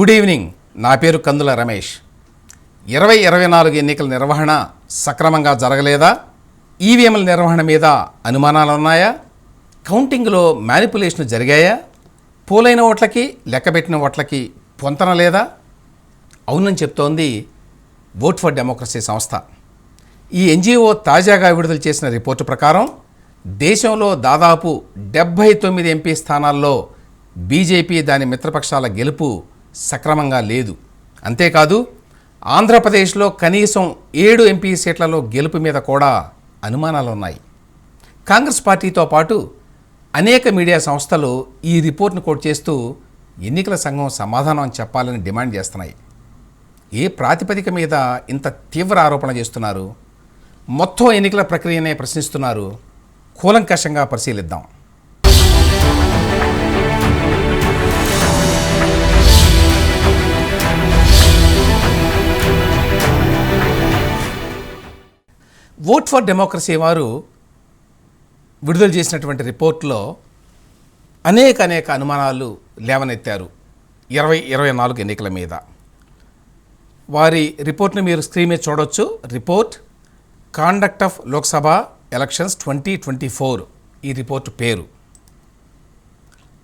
Good evening నా పేరు కందుల రమేష్. ఇరవై ఇరవై నాలుగు ఎన్నికల నిర్వహణ సక్రమంగా జరగలేదా? ఈవీఎంల నిర్వహణ మీద అనుమానాలు ఉన్నాయా? కౌంటింగ్లో మ్యానిపులేషన్ జరిగాయా? పోలైన ఓట్లకి లెక్కబెట్టిన ఓట్లకి పొంతన లేదా? అవునని చెప్తోంది ఓట్ ఫర్ డెమోక్రసీ సంస్థ. ఈ ఎన్జిఓ తాజాగా విడుదల చేసిన రిపోర్టు ప్రకారం దేశంలో దాదాపు డెబ్భై తొమ్మిది ఎంపీ స్థానాల్లో బీజేపీ దాని మిత్రపక్షాల గెలుపు సక్రమంగా లేదు. అంతేకాదు ఆంధ్రప్రదేశ్లో కనీసం ఏడు ఎంపీ సీట్లలో గెలుపు మీద కూడా అనుమానాలు ఉన్నాయి కాంగ్రెస్ పార్టీతో పాటు అనేక మీడియా సంస్థలు ఈ రిపోర్ట్ను కోట్ చేస్తూ ఎన్నికల సంఘం సమాధానం చెప్పాలని డిమాండ్ చేస్తున్నాయి. ఏ ప్రాతిపదిక మీద ఇంత తీవ్ర ఆరోపణ చేస్తున్నారు? మొత్తం ఎన్నికల ప్రక్రియనే ప్రశ్నిస్తున్నారు. కూలంకషంగా పరిశీలిద్దాం. ఓట్ ఫర్ డెమోక్రసీ వారు విడుదల చేసినటువంటి రిపోర్ట్లో అనేక అనేక అనుమానాలు లేవనెత్తారు. ఇరవై ఇరవై నాలుగు ఎన్నికల మీద. వారి రిపోర్ట్ని మీరు స్క్రీన్ మీద చూడొచ్చు. Report conduct of Lok Sabha elections twenty twenty four ఈ రిపోర్ట్ పేరు.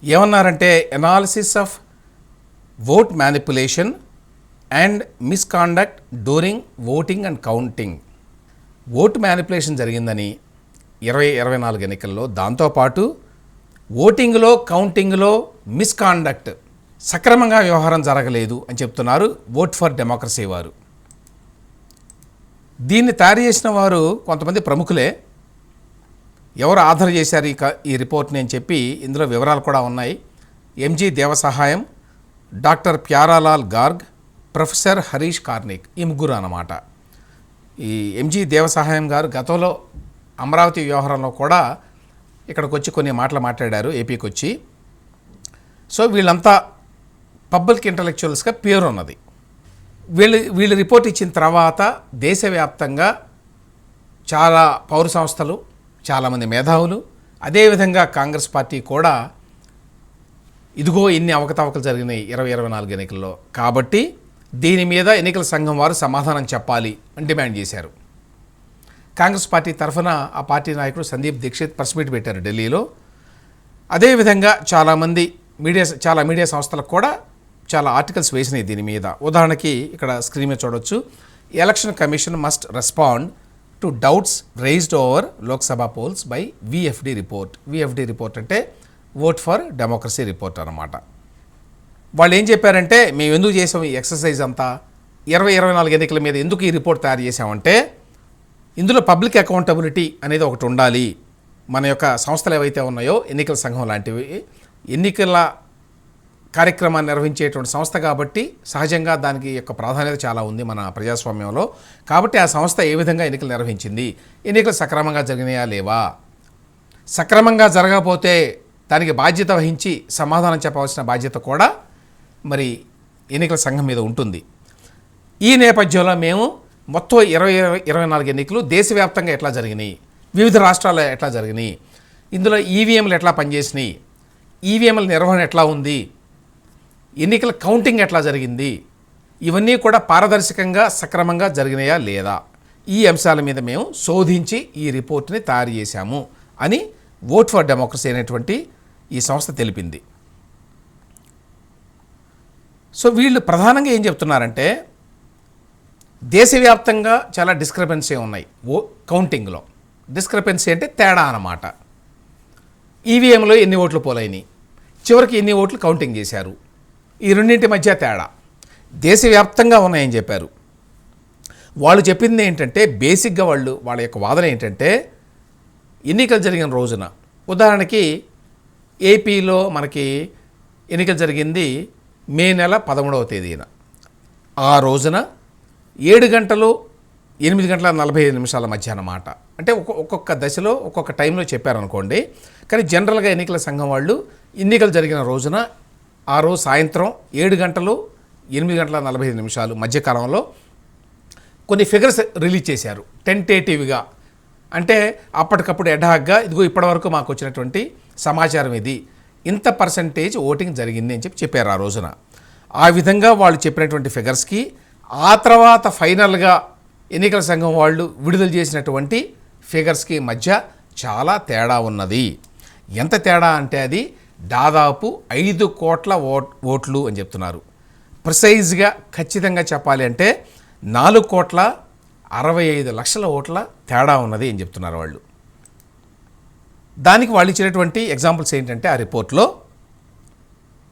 ఏమన్నారంటే analysis of vote manipulation and misconduct during voting and counting vote manipulation జరిగిందని ఇరవై ఇరవై నాలుగు ఎన్నికల్లో దాంతోపాటు ఓటింగ్లో కౌంటింగ్లో మిస్కాండక్ట్ సక్రమంగా వ్యవహారం జరగలేదు అని చెప్తున్నారు ఓట్ ఫర్ డెమోక్రసీ వారు. దీన్ని తయారు చేసిన వారు కొంతమంది ప్రముఖులే. ఎవరు ఆధార్ చేశారు ఈ ఈ రిపోర్ట్ని అని చెప్పి ఇందులో వివరాలు కూడా ఉన్నాయి. MG Devasahayam doctor Pyarelal Garg professor Harish Karnik ఈ ముగ్గురు అన్నమాట. ఈ ఎంజీ దేవసహాయం గారు గతంలో అమరావతి వ్యవహారంలో కూడా ఇక్కడికి వచ్చి కొన్ని మాటలు మాట్లాడారు ఏపీకి వచ్చి సో వీళ్ళంతా పబ్లిక్ ఇంటలెక్చువల్స్గా పేరు ఉన్నది. వీళ్ళు వీళ్ళు రిపోర్ట్ ఇచ్చిన తర్వాత దేశవ్యాప్తంగా చాలా పౌర సంస్థలు చాలామంది మేధావులు అదేవిధంగా కాంగ్రెస్ పార్టీ కూడా ఇదిగో ఇన్ని అవకతవకలు జరిగినాయి ఇరవై ఇరవై నాలుగు ఎన్నికల్లో. కాబట్టి దీని మీద ఎన్నికల సంఘం వారు సమాధానం చెప్పాలి అని డిమాండ్ చేశారు. కాంగ్రెస్ పార్టీ తరఫున ఆ పార్టీ నాయకుడు సందీప్ దీక్షిత్ ప్రెస్ మీట్ పెట్టారు ఢిల్లీలో. అదేవిధంగా చాలామంది మీడియా చాలా మీడియా సంస్థలకు కూడా చాలా ఆర్టికల్స్ వేసినాయి దీని మీద. ఉదాహరణకి ఇక్కడ స్క్రీన్ మీద చూడొచ్చు. Election commission must respond to doubts raised over Lok Sabha polls by VFD report. VFD report అంటే ఓట్ ఫర్ డెమోక్రసీ రిపోర్ట్ అన్నమాట. వాళ్ళు ఏం చెప్పారంటే మేము ఎందుకు చేసాం ఈ ఎక్సర్సైజ్ అంతా? ఇరవై ఇరవై నాలుగు ఎన్నికల మీద ఎందుకు ఈ రిపోర్ట్ తయారు చేసామంటే ఇందులో పబ్లిక్ అకౌంటబిలిటీ అనేది ఒకటి ఉండాలి. మన యొక్క సంస్థలు ఏవైతే ఉన్నాయో ఎన్నికల సంఘం లాంటివి ఎన్నికల కార్యక్రమాన్ని నిర్వహించేటువంటి సంస్థ కాబట్టి సహజంగా దానికి యొక్క ప్రాధాన్యత చాలా ఉంది మన ప్రజాస్వామ్యంలో. కాబట్టి ఆ సంస్థ ఏ విధంగా ఎన్నికలు నిర్వహించింది? ఎన్నికలు సక్రమంగా జరిగినాయా లేవా? సక్రమంగా జరగకపోతే దానికి బాధ్యత వహించి సమాధానం చెప్పవలసిన బాధ్యత కూడా మరి ఎన్నికల సంఘం మీద ఉంటుంది. ఈ నేపథ్యంలో మేము మొత్తం ఇరవై ఇరవై నాలుగు ఎన్నికలు దేశవ్యాప్తంగా ఎట్లా జరిగినాయి వివిధ రాష్ట్రాలు ఎట్లా జరిగినాయి ఇందులో ఈవీఎంలు ఎట్లా పనిచేసినాయి ఈవీఎంల నిర్వహణ ఎట్లా ఉంది ఎన్నికల కౌంటింగ్ ఎట్లా జరిగింది ఇవన్నీ కూడా పారదర్శకంగా సక్రమంగా జరిగినాయా లేదా ఈ అంశాల మీద మేము శోధించి ఈ రిపోర్ట్ని తయారు చేశాము అని ఓట్ ఫర్ డెమోక్రసీ అనేటువంటి ఈ సంస్థ తెలిపింది. సో వీళ్ళు ప్రధానంగా ఏం చెప్తున్నారంటే దేశవ్యాప్తంగా చాలా డిస్క్రిపెన్సీ ఉన్నాయి ఓ కౌంటింగ్లో. డిస్క్రిపెన్సీ అంటే తేడా అన్నమాట. ఈవీఎంలో ఎన్ని ఓట్లు పోలైనవి చివరికి ఎన్ని ఓట్లు కౌంటింగ్ చేశారు? ఈ రెండింటి మధ్య తేడా. దేశవ్యాప్తంగా ఉన్నాయని చెప్పారు. వాళ్ళు చెప్పింది ఏంటంటే బేసిక్గా వాళ్ళు వాళ్ళ యొక్క వాదన ఏంటంటే ఎన్నికలు జరిగిన రోజున ఉదాహరణకి ఏపీలో మనకి ఎన్నికలు జరిగింది మే నెల పదమూడవ తేదీన. ఆ రోజున ఏడు గంటలు ఎనిమిది గంటల నలభై ఐదు నిమిషాల మధ్య అన్నమాట అంటే ఒక్కొ- ఒక్కొక్క దశలో ఒక్కొక్క టైంలో చెప్పారనుకోండి. కానీ జనరల్గా ఎన్నికల సంఘం వాళ్ళు ఎన్నికలు జరిగిన రోజున ఆ రోజు సాయంత్రం ఏడు గంటలు ఎనిమిది గంటల నలభై ఐదు నిమిషాలు మధ్యకాలంలో కొన్ని ఫిగర్స్ రిలీజ్ చేశారు. టెంటేటివ్గా. అంటే అప్పటికప్పుడు ఎడాగ్గా ఇదిగో ఇప్పటివరకు మాకు వచ్చినటువంటి సమాచారం ఇది. ఇంత పర్సంటేజ్ ఓటింగ్ జరిగింది అని చెప్పి చెప్పారు ఆ రోజున. ఆ విధంగా వాళ్ళు చెప్పినటువంటి ఫిగర్స్కి ఆ తర్వాత ఫైనల్గా ఎన్నికల సంఘం వాళ్ళు విడుదల చేసినటువంటి ఫిగర్స్కి మధ్య చాలా తేడా ఉన్నది. ఎంత తేడా అంటే అది దాదాపు ఐదు కోట్ల ఓట్ ఓట్లు అని చెప్తున్నారు. ప్రిసైజ్గా ఖచ్చితంగా చెప్పాలి అంటే నాలుగు కోట్ల అరవై ఐదు లక్షల ఓట్ల తేడా ఉన్నది అని చెప్తున్నారు వాళ్ళు. దానికి వాళ్ళు ఇచ్చినటువంటి ఎగ్జాంపుల్స్ ఏంటంటే ఆ రిపోర్ట్లో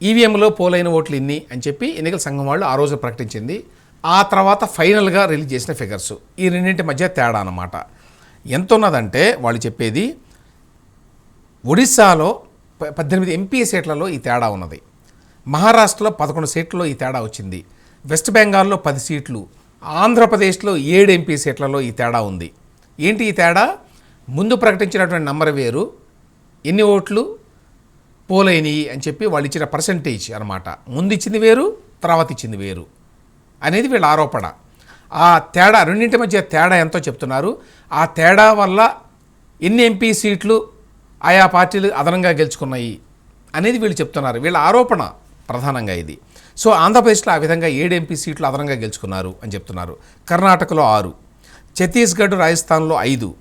ఈవీఎంలో పోలైన ఓట్లు ఇన్ని అని చెప్పి ఎన్నికల సంఘం వాళ్ళు ఆ రోజు ప్రకటించింది. ఆ తర్వాత ఫైనల్గా రిలీజ్ చేసిన ఫిగర్స్ ఈ రెండింటి మధ్య తేడా అన్నమాట. ఎంత ఉన్నదంటే వాళ్ళు చెప్పేది ఒడిశాలో ప- పద్దెనిమిది ఎంపీ సీట్లలో ఈ తేడా ఉన్నది. మహారాష్ట్రలో పదకొండు సీట్లలో ఈ తేడా వచ్చింది. వెస్ట్ బెంగాల్లో పది సీట్లు. ఆంధ్రప్రదేశ్లో ఏడు ఎంపీ సీట్లలో ఈ తేడా ఉంది. ఏంటి ఈ తేడా? ముందు ప్రకటించినటువంటి నంబర్ వేరు. ఎన్ని ఓట్లు? పోలైనవి అని చెప్పి వాళ్ళు ఇచ్చిన పర్సంటేజ్ అనమాట ముందు ఇచ్చింది వేరు తర్వాత ఇచ్చింది వేరు అనేది వీళ్ళ ఆరోపణ. ఆ తేడా రెండింటి మధ్య తేడా ఎంతో చెప్తున్నారు. ఆ తేడా వల్ల ఎన్ని ఎంపీ సీట్లు ఆయా పార్టీలు అదనంగా గెలుచుకున్నాయి అనేది వీళ్ళు చెప్తున్నారు. వీళ్ళ ఆరోపణ ప్రధానంగా ఇది. సో ఆంధ్రప్రదేశ్లో ఆ విధంగా ఏడు ఎంపీ సీట్లు అదనంగా గెలుచుకున్నారు అని చెప్తున్నారు. కర్ణాటకలో ఆరు ఛత్తీస్గఢ్ రాజస్థాన్లో ఐదు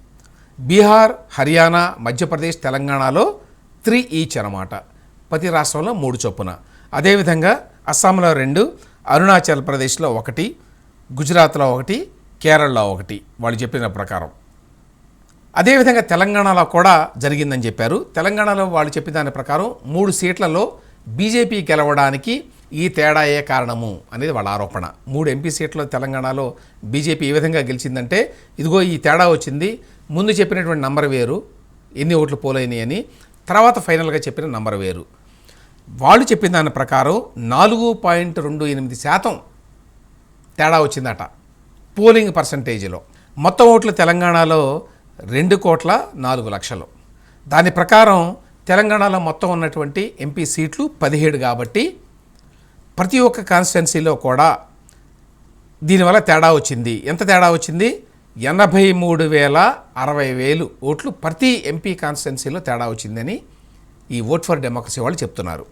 బీహార్ హర్యానా మధ్యప్రదేశ్ తెలంగాణలో త్రీ ఈచ్ అనమాట ప్రతి రాష్ట్రంలో మూడు చొప్పున. అదేవిధంగా అస్సాంలో రెండు అరుణాచల్ ప్రదేశ్లో ఒకటి గుజరాత్లో ఒకటి కేరళలో ఒకటి వాళ్ళు చెప్పిన ప్రకారం. అదేవిధంగా తెలంగాణలో కూడా జరిగిందని చెప్పారు. తెలంగాణలో వాళ్ళు చెప్పిన దాని ప్రకారం మూడు సీట్లలో బీజేపీ గెలవడానికి ఈ తేడాయే కారణము అనేది వాళ్ళ ఆరోపణ. మూడు ఎంపీ సీట్లు తెలంగాణలో బీజేపీ ఏ విధంగా గెలిచిందంటే ఇదిగో ఈ తేడా వచ్చింది ముందు చెప్పినటువంటి నంబర్ వేరు ఎన్ని ఓట్లు పోలైనాయి అని తర్వాత ఫైనల్గా చెప్పిన నంబర్ వేరు. వాళ్ళు చెప్పిన దాని ప్రకారం నాలుగు పాయింట్ రెండు ఎనిమిది శాతం తేడా వచ్చిందట పోలింగ్ పర్సంటేజ్లో. మొత్తం ఓట్లు తెలంగాణలో రెండు కోట్ల నాలుగు లక్షలు. దాని ప్రకారం తెలంగాణలో మొత్తం ఉన్నటువంటి ఎంపీ సీట్లు పదిహేడు కాబట్టి ప్రతి ఒక్క కాన్స్టిట్యున్సీలో కూడా దీనివల్ల తేడా వచ్చింది. ఎంత తేడా వచ్చింది? ఎనభై మూడు వేల అరవై వేలు ఓట్లు ప్రతి ఎంపీ కాన్స్టిట్యున్సీలో తేడా వచ్చిందని ఈ ఓట్ ఫర్ డెమోక్రసీ వాళ్ళు చెప్తున్నారు.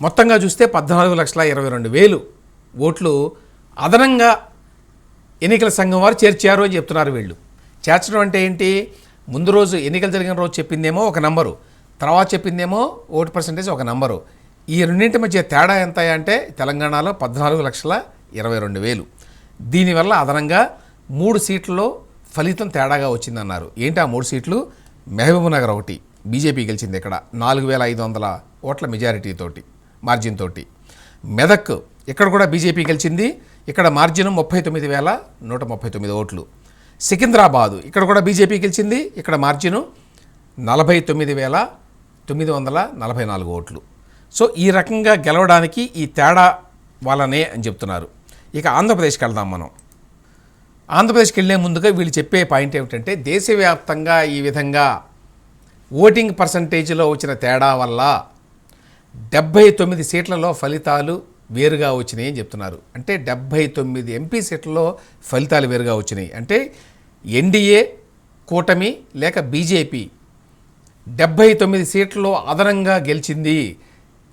మొత్తంగా చూస్తే పద్నాలుగు లక్షల ఇరవై రెండు వేలు ఓట్లు అదనంగా ఎన్నికల సంఘం వారు చేర్చారు అని చెప్తున్నారు వీళ్ళు. చేర్చడం అంటే ఏంటి? ముందు రోజు ఎన్నికలు జరిగిన రోజు చెప్పిందేమో ఒక నంబరు తర్వాత చెప్పిందేమో ఓటు పర్సంటేజ్ ఒక నంబరు. ఈ రెండింటి మధ్య తేడా ఎంత అంటే తెలంగాణలో పద్నాలుగు లక్షల ఇరవై రెండు వేలు. దీనివల్ల అదనంగా మూడు సీట్లలో ఫలితం తేడాగా వచ్చిందన్నారు. ఏంటి ఆ మూడు సీట్లు? మహబూబ్నగర్ ఒకటి బీజేపీ గెలిచింది ఇక్కడ నాలుగు వేల ఐదు వందల ఓట్ల మెజారిటీ తోటి మార్జిన్ తోటి. మెదక్ ఇక్కడ కూడా బీజేపీ గెలిచింది. ఇక్కడ మార్జిన్ ముప్పై తొమ్మిది వేల నూట ముప్పై తొమ్మిది ఓట్లు. సికింద్రాబాదు ఇక్కడ కూడా బీజేపీ గెలిచింది. ఇక్కడ మార్జిను నలభై తొమ్మిది వేల తొమ్మిది వందల నలభై నాలుగు ఓట్లు. సో ఈ రకంగా గెలవడానికి ఈ తేడా వల్లనే అని చెప్తున్నారు. ఇక ఆంధ్రప్రదేశ్కి వెళ్దాం మనం. ఆంధ్రప్రదేశ్కి వెళ్ళే ముందుగా వీళ్ళు చెప్పే పాయింట్ ఏమిటంటే దేశవ్యాప్తంగా ఈ విధంగా ఓటింగ్ పర్సంటేజ్లో వచ్చిన తేడా వల్ల డెబ్భై తొమ్మిది సీట్లలో ఫలితాలు వేరుగా వచ్చినాయి అని చెప్తున్నారు. అంటే డెబ్భై తొమ్మిది ఎంపీ సీట్లలో ఫలితాలు వేరుగా వచ్చినాయి. అంటే ఎన్డీఏ కూటమి లేక బీజేపీ డెబ్భై తొమ్మిది సీట్లలో అదనంగా గెలిచింది.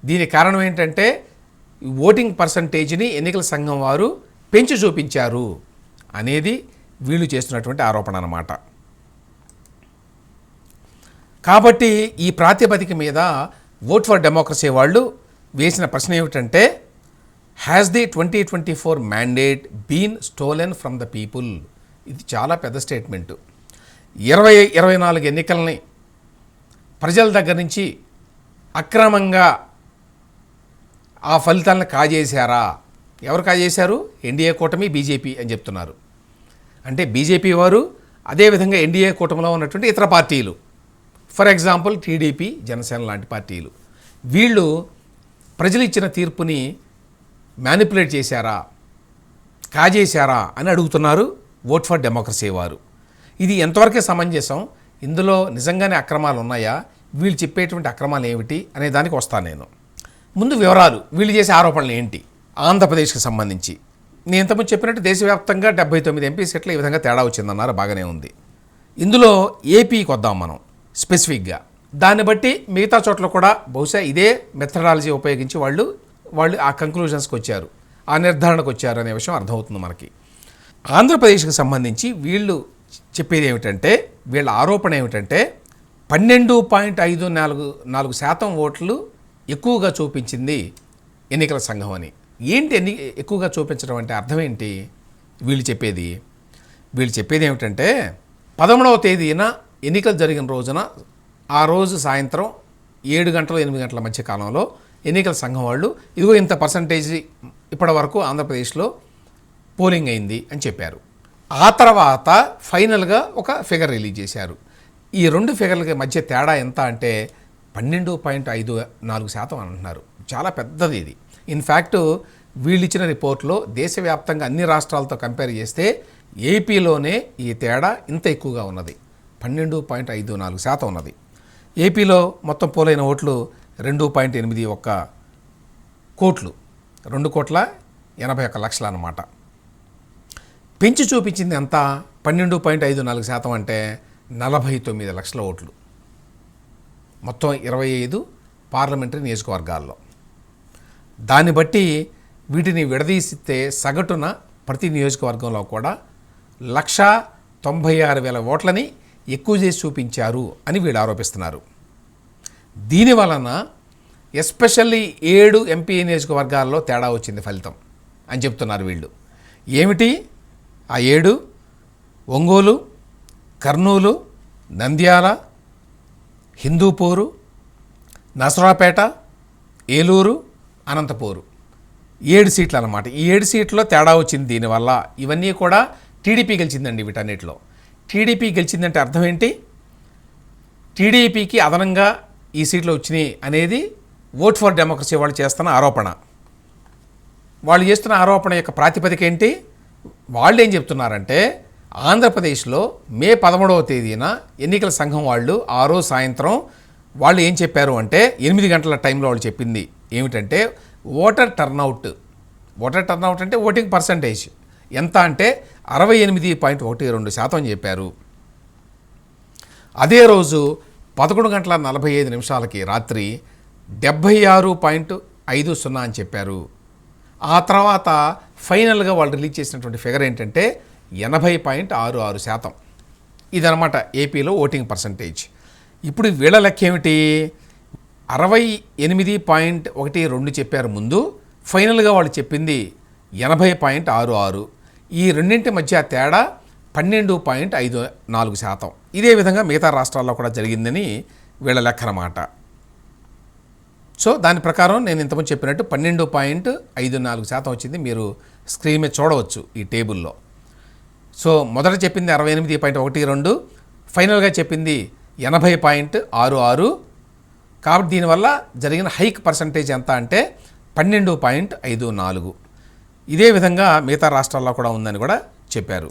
దీని కారణం ఏంటంటే ఓటింగ్ పర్సంటేజ్ని ఎన్నికల సంఘం వారు పెంచి చూపించారు. అనేది వీళ్ళు చేస్తున్నటువంటి ఆరోపణ అన్నమాట. కాబట్టి ఈ ప్రాతిపదిక మీద ఓట్ ఫర్ డెమోక్రసీ వాళ్ళు వేసిన ప్రశ్న ఏమిటంటే has the twenty twenty four mandate been stolen from the people ఇది చాలా పెద్ద స్టేట్మెంటు ఇరవై ఇరవై నాలుగు ఎన్నికల్ని ప్రజల దగ్గర నుంచి అక్రమంగా ఆ ఫలితాలను కాజేశారా? ఎవరు కాజేశారు ఎన్డీఏ కూటమి బీజేపీ అని చెప్తున్నారు. అంటే బీజేపీ వారు అదేవిధంగా ఎన్డీఏ కూటమిలో ఉన్నటువంటి ఇతర పార్టీలు. ఫర్ ఎగ్జాంపుల్ టీడీపీ జనసేన లాంటి పార్టీలు. వీళ్ళు ప్రజలు ఇచ్చిన తీర్పుని మ్యానిపులేట్ చేశారా? కాజేశారా అని అడుగుతున్నారు. ఓట్ ఫర్ డెమోక్రసీ వారు. ఇది ఎంతవరకే సమంజసం? ఇందులో నిజంగానే అక్రమాలు ఉన్నాయా? వీళ్ళు చెప్పేటువంటి అక్రమాలు ఏమిటి? అనే దానికి వస్తాను నేను. ముందు వివరాలు. వీళ్ళు చేసే ఆరోపణలు ఏంటి? ఆంధ్రప్రదేశ్కి సంబంధించి. నేను ఇంతకుముందు చెప్పినట్టు దేశవ్యాప్తంగా డెబ్బై తొమ్మిది ఎంపీ సీట్లు ఈ విధంగా తేడా వచ్చిందన్నారు బాగానే ఉంది. ఇందులో ఏపీకి వద్దాం మనం స్పెసిఫిక్గా. దాన్ని బట్టి మిగతా చోట్ల కూడా బహుశా ఇదే మెథడాలజీ ఉపయోగించి వాళ్ళు వాళ్ళు ఆ కంక్లూజన్స్కి వచ్చారు ఆ నిర్ధారణకు వచ్చారు అనే విషయం అర్థమవుతుంది మనకి. ఆంధ్రప్రదేశ్కి సంబంధించి వీళ్ళు చెప్పేది ఏమిటంటే వీళ్ళ ఆరోపణ ఏమిటంటే పన్నెండు పాయింట్ ఐదు నాలుగు నాలుగు శాతం ఓట్లు ఎక్కువగా చూపించింది ఎన్నికల సంఘం అని. ఏంటి ఎన్ని ఎక్కువగా చూపించడం అంటే అర్థం ఏంటి వీళ్ళు చెప్పేది? వీళ్ళు చెప్పేది ఏమిటంటే పదమూడవ తేదీన ఎన్నికలు జరిగిన రోజున ఆ రోజు సాయంత్రం ఏడు గంటల ఎనిమిది గంటల మధ్య కాలంలో ఎన్నికల సంఘం వాళ్ళు ఇదిగో ఇంత పర్సంటేజ్ ఇప్పటి వరకు ఆంధ్రప్రదేశ్లో పోలింగ్ అయింది అని చెప్పారు. ఆ తర్వాత ఫైనల్గా ఒక ఫిగర్ రిలీజ్ చేశారు. ఈ రెండు ఫిగర్లకి మధ్య తేడా ఎంత అంటే పన్నెండు పాయింట్ ఐదు నాలుగు శాతం అంటున్నారు. చాలా పెద్దది ఇది. ఇన్ఫ్యాక్ట్ వీళ్ళు ఇచ్చిన రిపోర్ట్లో దేశవ్యాప్తంగా అన్ని రాష్ట్రాలతో కంపేర్ చేస్తే ఏపీలోనే ఈ తేడా ఇంత ఎక్కువగా ఉన్నది. పన్నెండు పాయింట్ ఐదు నాలుగు శాతం ఉన్నది. ఏపీలో మొత్తం పోలైన ఓట్లు రెండు పాయింట్ ఎనిమిది ఒక్క కోట్లు. రెండు కోట్ల ఎనభై ఒక్క లక్షలు అన్నమాట. పెంచి చూపించింది ఎంత? పన్నెండు పాయింట్ ఐదు నాలుగు శాతం అంటే నలభై తొమ్మిది లక్షల ఓట్లు. మొత్తం ఇరవై ఐదు పార్లమెంటరీ నియోజకవర్గాల్లో. దాన్ని బట్టి వీటిని విడదీసిస్తే సగటున ప్రతి నియోజకవర్గంలో కూడా లక్ష తొంభై ఆరు వేల ఓట్లని ఎక్కువ చేసి చూపించారు అని వీళ్ళు ఆరోపిస్తున్నారు. దీని వలన ఎస్పెషల్లీ ఏడు ఎంపీ నియోజకవర్గాల్లో తేడా వచ్చింది ఫలితం అని చెప్తున్నారు వీళ్ళు. ఏమిటి? ఆ ఏడు ఒంగోలు కర్నూలు నంద్యాల హిందూపూరు నసరాపేట ఏలూరు అనంతపూరు. ఏడు సీట్లు అన్నమాట ఈ ఏడు సీట్లో తేడా వచ్చింది దీనివల్ల. ఇవన్నీ కూడా టీడీపీ గెలిచిందండి వీటన్నిటిలో. టీడీపీ గెలిచిందంటే అర్థం ఏంటి? టీడీపీకి అదనంగా ఈ సీట్లు వచ్చినాయి అనేది ఓట్ ఫర్ డెమోక్రసీ వాళ్ళు చేస్తున్న ఆరోపణ. వాళ్ళు చేస్తున్న ఆరోపణ యొక్క ప్రాతిపదిక ఏంటి? వాళ్ళు ఏం చెప్తున్నారంటే ఆంధ్రప్రదేశ్లో మే పదమూడవ తేదీన ఎన్నికల సంఘం వాళ్ళు ఆ రోజు సాయంత్రం వాళ్ళు ఏం చెప్పారు అంటే ఎనిమిది గంటల టైంలో వాళ్ళు చెప్పింది. ఏమిటంటే ఓటర్ టర్నౌట్ ఓటర్ టర్నౌట్ అంటే ఓటింగ్ పర్సంటేజ్. ఎంత అంటే అరవై ఎనిమిది పాయింట్ ఒకటి రెండు శాతం చెప్పారు. అదే రోజు పదకొండు గంటల నలభై ఐదు నిమిషాలకి రాత్రి డెబ్భై ఆరు పాయింట్ ఐదు సున్నా అని చెప్పారు. ఆ తర్వాత ఫైనల్గా వాళ్ళు రిలీజ్ చేసినటువంటి ఫిగర్ ఏంటంటే ఎనభై పాయింట్ ఆరు ఆరు శాతం. ఇదనమాట ఏపీలో ఓటింగ్ పర్సంటేజ్. ఇప్పుడు వీళ్ళ లెక్క ఏమిటి అరవై ఎనిమిది పాయింట్ ఒకటి రెండు చెప్పారు ముందు. ఫైనల్గా వాళ్ళు చెప్పింది ఎనభై పాయింట్ ఆరు ఆరు. ఈ రెండింటి మధ్య తేడా పన్నెండు పాయింట్ ఐదు నాలుగు శాతం. ఇదే విధంగా మిగతా రాష్ట్రాల్లో కూడా జరిగిందని వీళ్ళ లెక్క అనమాట సో దాని ప్రకారం నేను ఇంతకుముందు చెప్పినట్టు పన్నెండు పాయింట్ ఐదు నాలుగు శాతం వచ్చింది. మీరు స్క్రీన్ మీద చూడవచ్చు ఈ టేబుల్లో. సో మొదట చెప్పింది అరవై ఎనిమిది పాయింట్ ఒకటి రెండు. ఫైనల్గా చెప్పింది ఎనభై పాయింట్ ఆరు ఆరు. కాబట్టి దీనివల్ల జరిగిన హైక్ పర్సంటేజ్ ఎంత అంటే పన్నెండు పాయింట్ ఐదు నాలుగు. ఇదే విధంగా మిగతా రాష్ట్రాల్లో కూడా ఉందని కూడా చెప్పారు.